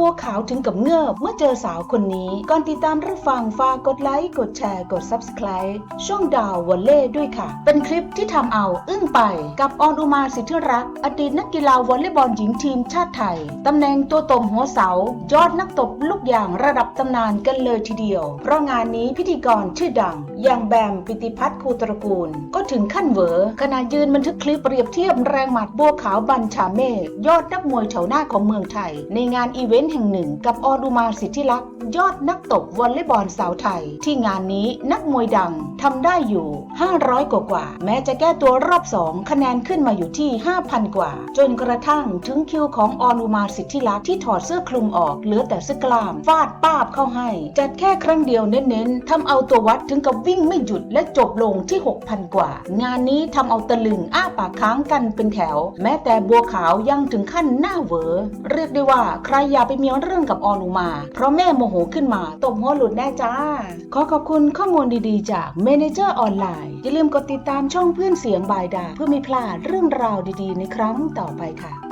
บัวขาวถึงกับเงือบเมื่อเจอสาวคนนี้ก่อนติดตามรับฟังฝากกดไลค์ กดแชร์ กด Subscribe ช่องดาววอลเล่ด้วยค่ะ เป็นคลิปที่ทำเอาอึ้งไปกับออนอุมาสิทธิรัก อดีตนักกีฬาวอลเลย์บอลหญิงทีมชาติไทยตำแหน่งตัวตมหัวเสายอดนักตบลูกยางระดับตำนานกันเลยทีเดียว เพราะงานนี้พิธีกรชื่อดัง อย่างแบมปิติพัฒน์คูตระกูล ก็ถึงขั้นเหวอขณะยืนบันทึกคลิปเปรียบเทียบแรงหมัดบัวขาวบัญชาเมฆยอดนักมวยแถวหน้าของเมืองไทย ในงานอีเวนต์แห่งหนึ่ง กับออนุมาสิทธิลักษ์ยอดนักตบวอลเลย์บอลสาวไทย ที่งานนี้นักมวยดังทำได้อยู่ 500 กว่ากว่า แม้จะแก้ตัวรอบ2คะแนนขึ้นมาอยู่ที่ 5,000 กว่า จนกระทั่งถึงคิวของออนุมาสิทธิลักษ์ที่ถอดเสื้อคลุมออกเหลือแต่เสื้อกล้ามฟาดป้าบเข้าให้ จัดแค่ครั้งเดียวเน้นๆทำเอาตัววัดถึงกับวิงไม่หยุดและจบลงที่ 6,000 กว่า งานนี้ทำเอาตะลึงอ้าปากค้างกันเป็นแถว แม้แต่บัวขาวยังถึงขั้นหน้าเวอเรียกได้ว่าใครอย่าไปมีเรื่องกับออนุมา เพราะแม่โมโหขึ้นมาตบหัวหลุดแน่จ้า ขอขอบคุณข้อมูลดีๆ จาก Manager ออนไลน์อย่าลืมกดติดตามช่องเพื่อนเสียงบายดาเพื่อไม่พลาดเรื่องราวดีๆ ในครั้งต่อไปค่ะ